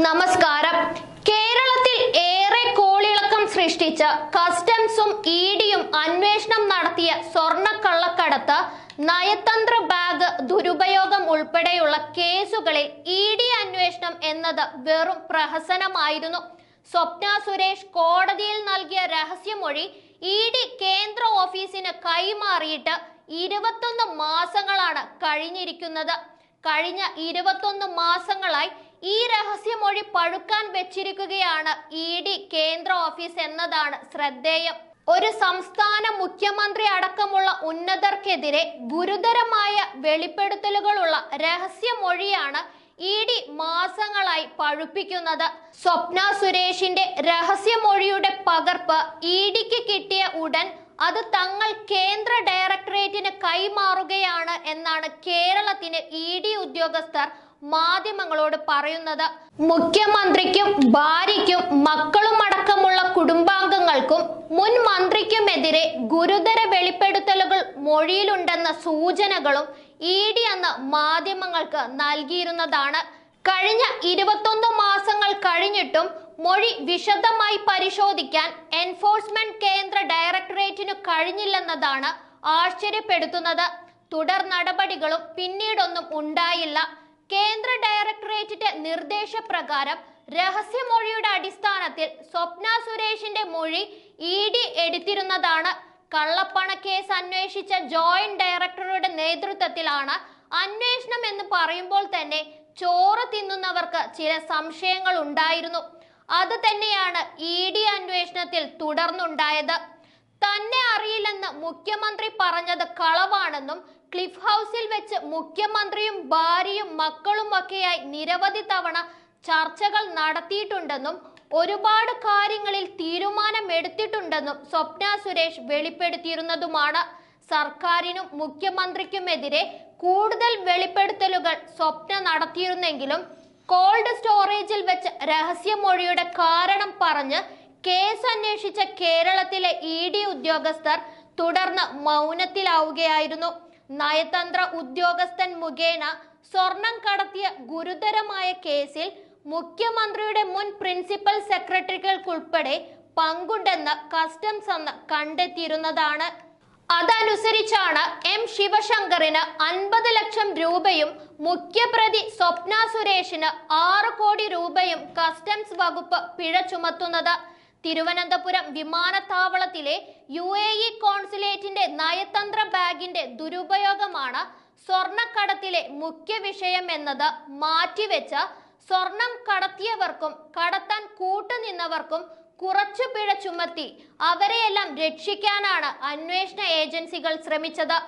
നമസ്കാരം. കേരളത്തിൽ ഏറെ കോളിളക്കം സൃഷ്ടിച്ച കസ്റ്റംസും ഇ ഡിയും അന്വേഷണം നടത്തിയ സ്വർണക്കള്ളക്കടത്ത് നയതന്ത്ര ബാഗ് ദുരുപയോഗം ഉൾപ്പെടെയുള്ള കേസുകളിൽ ഇ ഡി അന്വേഷണം എന്നത് വെറും പ്രഹസനമായിരുന്നു. സ്വപ്ന സുരേഷ് കോടതിയിൽ നൽകിയ രഹസ്യമൊഴി ഇ ഡി കേന്ദ്ര ഓഫീസിന് കൈമാറിയിട്ട് ഇരുപത്തൊന്ന് മാസങ്ങളാണ് കഴിഞ്ഞിരിക്കുന്നത്. കഴിഞ്ഞ ഇരുപത്തൊന്ന് മാസങ്ങളായി ഈ രഹസ്യമൊഴി പഴുക്കാൻ വെച്ചിരിക്കുകയാണ് ഇ ഡി കേന്ദ്ര ഓഫീസ് എന്നതാണ് ശ്രദ്ധേയം. ഒരു സംസ്ഥാന മുഖ്യമന്ത്രി അടക്കമുള്ള ഉന്നതർക്കെതിരെ ഗുരുതരമായ വെളിപ്പെടുത്തലുകളുള്ള രഹസ്യമൊഴിയാണ് ഇ ഡി മാസങ്ങളായി പഴുപ്പിക്കുന്നത്. സ്വപ്ന സുരേഷിന്റെ രഹസ്യമൊഴിയുടെ പകർപ്പ് ഇ ഡിക്ക് കിട്ടിയ ഉടൻ അത് തങ്ങൾ കേന്ദ്ര ഡയറക്ടറേറ്റിന് കൈമാറുകയാണ് എന്നാണ് കേരളത്തിന് ഇ ഡി ഉദ്യോഗസ്ഥർ മാധ്യമങ്ങളോട് പറയുന്നത് മുഖ്യമന്ത്രിക്കും ഭാര്യയ്ക്കും മക്കളും അടക്കമുള്ള കുടുംബാംഗങ്ങൾക്കും മുൻ മന്ത്രിക്കുമെതിരെ ഗുരുതര വെളിപ്പെടുത്തലുകൾ മൊഴിയിലുണ്ടെന്ന സൂചനകളും ഇ ഡി അന്ന് മാധ്യമങ്ങൾക്ക് നൽകിയിരുന്നതാണ്. കഴിഞ്ഞ ഇരുപത്തൊന്ന് മാസങ്ങൾ കഴിഞ്ഞിട്ടും മൊഴി വിശദമായി പരിശോധിക്കാൻ എൻഫോഴ്സ്മെന്റ് കേന്ദ്ര ഡയറക്ടറേറ്റിനു കഴിഞ്ഞില്ലെന്നതാണ് ആശ്ചര്യപ്പെടുത്തുന്നത്. തുടർ നടപടികളും പിന്നീടൊന്നും ഉണ്ടായില്ല. കേന്ദ്ര ഡയറക്ടറേറ്റിന്റെ നിർദ്ദേശപ്രകാരം രഹസ്യമൊഴിയുടെ അടിസ്ഥാനത്തിൽ സ്വപ്ന സുരേഷിന്റെ മൊഴി ഇ ഡി എടുത്തിരുന്നതാണ്. കള്ളപ്പണ കേസ് അന്വേഷിച്ച ജോയിന്റ് ഡയറക്ടറുടെ നേതൃത്വത്തിലാണ് അന്വേഷണം എന്ന് പറയുമ്പോൾ തന്നെ ചോറ് തിന്നുന്നവർക്ക് ചില സംശയങ്ങൾ ഉണ്ടായിരുന്നു. അത് തന്നെയാണ് ഇ ഡി അന്വേഷണത്തിൽ തുടർന്നുണ്ടായത്. തന്നെ അറിയില്ലെന്ന് മുഖ്യമന്ത്രി പറഞ്ഞത് കളവാണെന്നും ക്ലിഫ് ഹൗസിൽ വെച്ച് മുഖ്യമന്ത്രിയും ഭാര്യയും മക്കളുമൊക്കെയായി നിരവധി തവണ ചർച്ചകൾ നടത്തിയിട്ടുണ്ടെന്നും ഒരുപാട് കാര്യങ്ങളിൽ തീരുമാനമെടുത്തിട്ടുണ്ടെന്നും സ്വപ്ന സുരേഷ് വെളിപ്പെടുത്തിയിരുന്നതുമാണ്. സർക്കാരിനും മുഖ്യമന്ത്രിക്കുമെതിരെ കൂടുതൽ വെളിപ്പെടുത്തലുകൾ സ്വപ്ന നടത്തിയിരുന്നെങ്കിലും കോൾഡ് സ്റ്റോറേജിൽ വെച്ച് രഹസ്യമൊഴിയുടെ കാരണം പറഞ്ഞ് കേസ് അന്വേഷിച്ച കേരളത്തിലെ ഇ ഡി ഉദ്യോഗസ്ഥർ തുടർന്ന് മൗനത്തിലാവുകയായിരുന്നു. നയതന്ത്ര ഉദ്യോഗസ്ഥൻ മുഖേന സ്വർണം കടത്തിയ ഗുരുതരമായ കേസിൽ മുഖ്യമന്ത്രിയുടെ മുൻ പ്രിൻസിപ്പൽ സെക്രട്ടറികൾക്കുൾപ്പെടെ പങ്കുണ്ടെന്ന് കസ്റ്റംസ് അന്ന് കണ്ടെത്തിയിരുന്നതാണ്. അതനുസരിച്ചാണ് എം ശിവശങ്കറിന് അൻപത് ലക്ഷം രൂപയും മുഖ്യപ്രതി സ്വപ്ന സുരേഷിന് ആറ് കോടി രൂപയും കസ്റ്റംസ് വകുപ്പ് പിഴ ചുമത്തുന്നത്. തിരുവനന്തപുരം വിമാനത്താവളത്തിലെ യു എ ഇ കോൺസുലേറ്റിന്റെ നയതന്ത്ര ബാഗിന്റെ ദുരുപയോഗമാണ് സ്വർണക്കടത്തിലെ മുഖ്യ വിഷയം എന്നത് മാറ്റിവെച്ച സ്വർണം കടത്തിയവർക്കും കടത്താൻ കൂട്ടുനിന്നവർക്കും കുറച്ചു പിഴ ചുമത്തി അവരെയെല്ലാം രക്ഷിക്കാനാണ് അന്വേഷണ ഏജൻസികൾ ശ്രമിച്ചത്.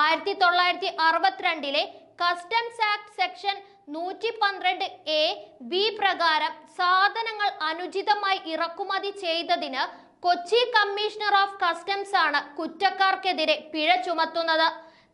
ആയിരത്തി തൊള്ളായിരത്തി അറുപത്തിരണ്ടിലെ കസ്റ്റംസ് ആക്ട് സെക്ഷൻ നൂറ്റി പന്ത്രണ്ട് എ ബി പ്രകാരം സാധനങ്ങൾ അനുചിതമായി ഇറക്കുമതി ചെയ്തതിന് കൊച്ചി കമ്മീഷണർ ഓഫ് കസ്റ്റംസ് ആണ് കുറ്റക്കാർക്കെതിരെ പിഴ ചുമത്തുന്നത്.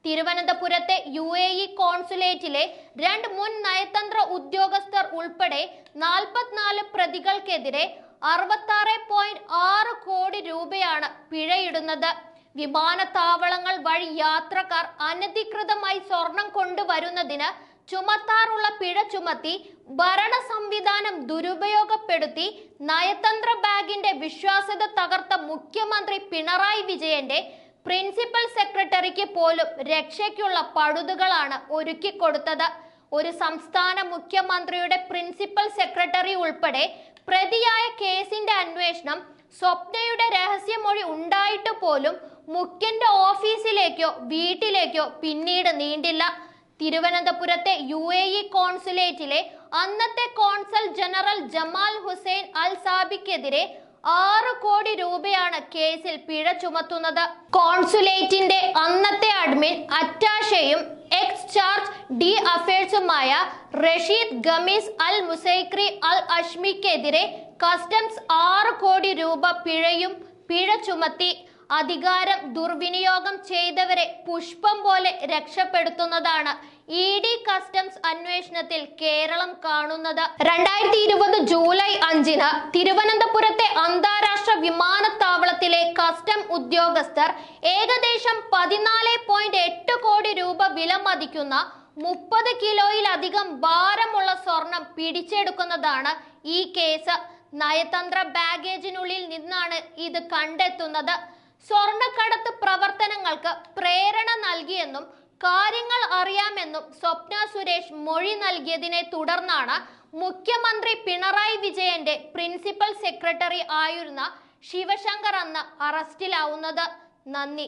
തിരുവനന്തപുരത്തെ യു എ ഇ കോൺസുലേറ്റിലെ രണ്ട് മുൻ നയതന്ത്ര ഉദ്യോഗസ്ഥർ ഉൾപ്പെടെ നാൽപ്പത്തിനാല് പ്രതികൾക്കെതിരെ അറുപത്താറ് പോയിന്റ് ആറ് കോടി രൂപയാണ് പിഴയിടുന്നത്. വിമാനത്താവളങ്ങൾ വഴി യാത്രക്കാർ അനധികൃതമായി സ്വർണം കൊണ്ടുവരുന്നതിന് ചുമത്താറുള്ള പിഴ ചുമത്തി ഭരണ സംവിധാനം ദുരുപയോഗപ്പെടുത്തി നയതന്ത്ര ബാഗിന്റെ വിശ്വാസ്യത തകർത്ത മുഖ്യമന്ത്രി പിണറായി വിജയന്റെ പ്രിൻസിപ്പൽ സെക്രട്ടറിക്ക് പോലും രക്ഷയ്ക്കുള്ള പഴുതുകളാണ് ഒരുക്കിക്കൊടുത്തത്. ഒരു സംസ്ഥാന മുഖ്യമന്ത്രിയുടെ പ്രിൻസിപ്പൽ സെക്രട്ടറി ഉൾപ്പെടെ പ്രതിയായ കേസിന്റെ അന്വേഷണം സ്വപ്നയുടെ രഹസ്യമൊഴി ഉണ്ടായിട്ട് പോലും മുഖ്യന്റെ ഓഫീസിലേക്കോ വീട്ടിലേക്കോ പിന്നീട് നീണ്ടില്ല. തിരുവനന്തപുരത്തെ യു എ ഇ കോൺസുലേറ്റിലെ അന്നത്തെ consul general Jamal Hussain Al സാബിക്കെതിരെ ആറ് കോടി രൂപയാണ് കേസിൽ പിഴ ചുമത്തുന്നത്. കോൺസുലേറ്റിന്റെ അന്നത്തെ അഡ്മിൻ അറ്റാഷയും ex charge d' അഫയേഴ്സുമായ Rashid Khamis Al Musaikhri Al അഷ്മിക്കെതിരെ customs ആറ് കോടി രൂപ പിഴയും പിഴ ചുമത്തി. അധികാരം ദുർവിനിയോഗം ചെയ്തവരെ പുഷ്പം പോലെ രക്ഷപ്പെടുത്തുന്നതാണ് ഇ ഡി കസ്റ്റംസ് അന്വേഷണത്തിൽ കേരളം കാണുന്നത്. രണ്ടായിരത്തി ഇരുപത് ജൂലൈ അഞ്ചിന് തിരുവനന്തപുരത്തെ അന്താരാഷ്ട്ര വിമാനത്താവളത്തിലെ കസ്റ്റം ഉദ്യോഗസ്ഥർ ഏകദേശം പതിനാല് പോയിന്റ് എട്ട് കോടി രൂപ വില മതിക്കുന്ന മുപ്പത് കിലോയിലധികം ഭാരമുള്ള സ്വർണം പിടിച്ചെടുക്കുന്നതാണ് ഈ കേസ്. നയതന്ത്ര ബാഗേജിനുള്ളിൽ നിന്നാണ് ഇത് കണ്ടെത്തുന്നത്. സ്വർണക്കടത്ത് പ്രവർത്തനങ്ങൾക്ക് പ്രേരണ നൽകിയെന്നും കാര്യങ്ങൾ അറിയാമെന്നും സ്വപ്ന സുരേഷ് മൊഴി നൽകിയതിനെ തുടർന്നാണ് മുഖ്യമന്ത്രി പിണറായി വിജയന്റെ പ്രിൻസിപ്പൽ സെക്രട്ടറി ആയിരുന്ന ശിവശങ്കർ അന്ന് അറസ്റ്റിലാവുന്നത്. നന്ദി.